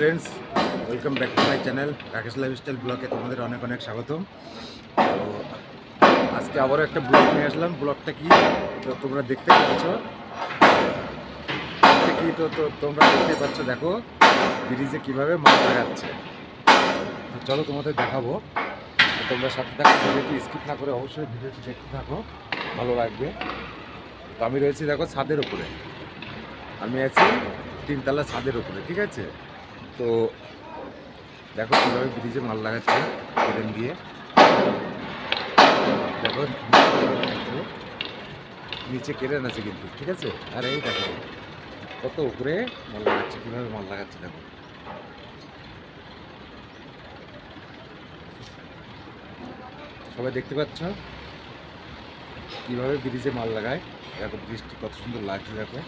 Friends welcome back to my channel Rakesh lifestyle ব্লগে তোমাদের অনেক অনেক স্বাগতম। তো আজকে আবারও একটা ব্লগ নিয়ে আসলাম। ব্লগটা কি? তো তোমরা দেখতে পাচ্ছ। কি? তো তো তোমরা দেখতে পাচ্ছ, দেখো, ব্রিজে কীভাবে মাছ লাগাচ্ছে। চলো তোমাদের দেখাবো। তোমরা সাথে থাকো, ভিডিওটি স্কিপ না করে অবশ্যই ভিডিওটি দেখতে থাকো। ভালো লাগবে। তো আমি রয়েছি, দেখো, ছাদের উপরে। আমি আছি তিনতলা ছাদের উপরে, ঠিক আছে? তো দেখো কীভাবে ব্রিজে মাল লাগাচ্ছে কেরেন দিয়ে। দেখো, নিচে কেরেন আছে কিন্তু, ঠিক আছে? আর এই দেখো, কত উপরে মাল লাগাচ্ছে, কীভাবে মাল লাগাচ্ছে দেখো। সবাই দেখতে পাচ্ছ? কীভাবে ব্রিজে মাল লাগায়? দেখো, ব্রিজটি কত সুন্দর লাগছে দেখো।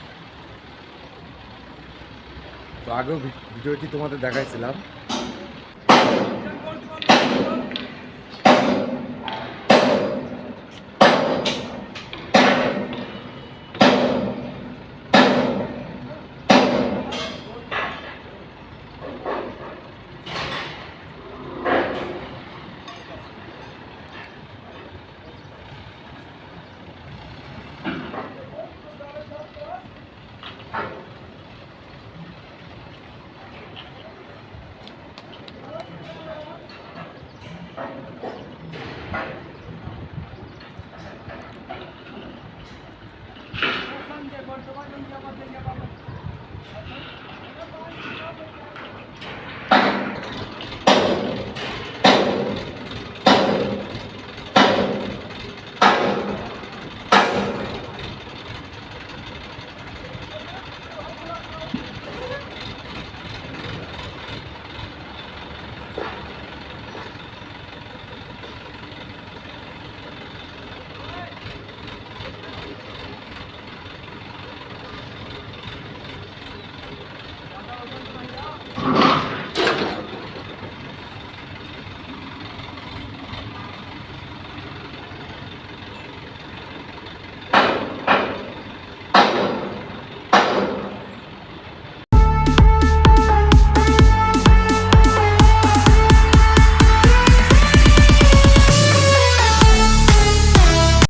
তো আগেও ভি- ভিডিওটি তোমাদের দেখাইছিলাম। बर्तमान